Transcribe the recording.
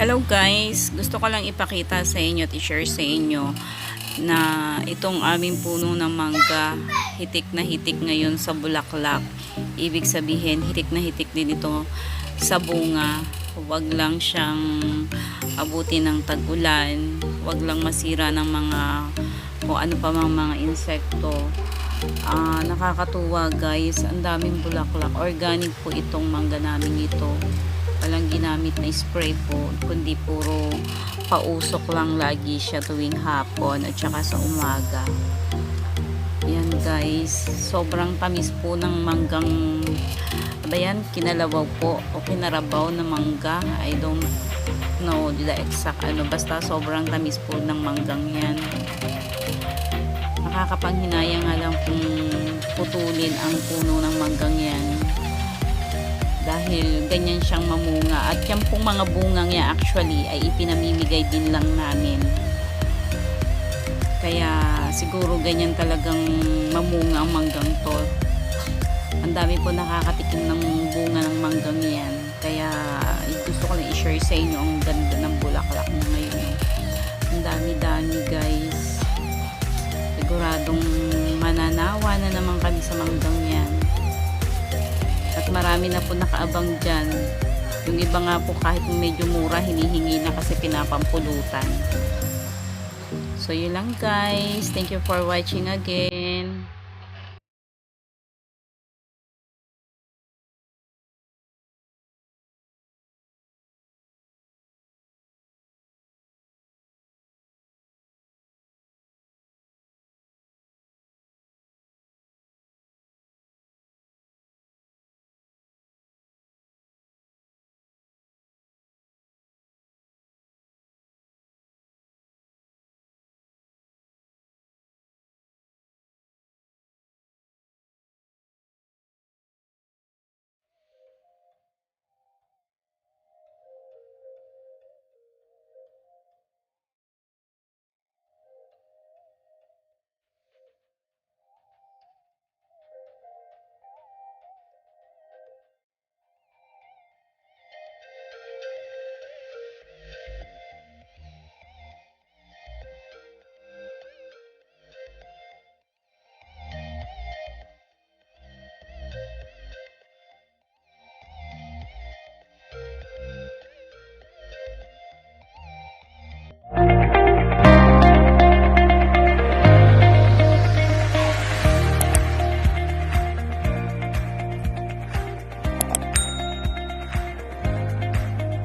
Hello guys, gusto ko lang ipakita sa inyo at i-share sa inyo na itong aming puno ng mangga, hitik na hitik ngayon sa bulaklak. Ibig sabihin, hitik na hitik din ito sa bunga. Huwag lang siyang abutin ng tag-ulan. Huwag lang masira ng mga kung ano pa mang mga insekto. Ah, nakakatuwa guys, ang daming bulaklak. Organic po itong mangga namin ito ginamit na spray po kundi puro pausok lang lagi siya tuwing hapon at saka sa umaga. Yan guys. Sobrang tamis po ng manggang ba yan? Kinalabaw po o kinarabaw na mangga. I don't know the exact ano. Basta sobrang tamis po ng manggang yan. Nakakapanghinayang nga lang kung putulin ang puno ng manggang yan dahil ganyan siyang mamunga. At yan pong mga bunga niya actually ay ipinamimigay din lang namin. Kaya siguro ganyan talagang mamunga ang manggang to. Ang dami po nakakatikim ng bunga ng manggang yan. Kaya gusto ko lang i-share sa inyo ang ganda ng bulaklak niya ngayon. Ang dami-dami guys. Siguradong mananawa na naman kami sa manggang marami na po nakaabang dyan. Yung iba nga po kahit medyo mura hinihingi na kasi pinapampulutan. So yun lang guys. Thank you for watching again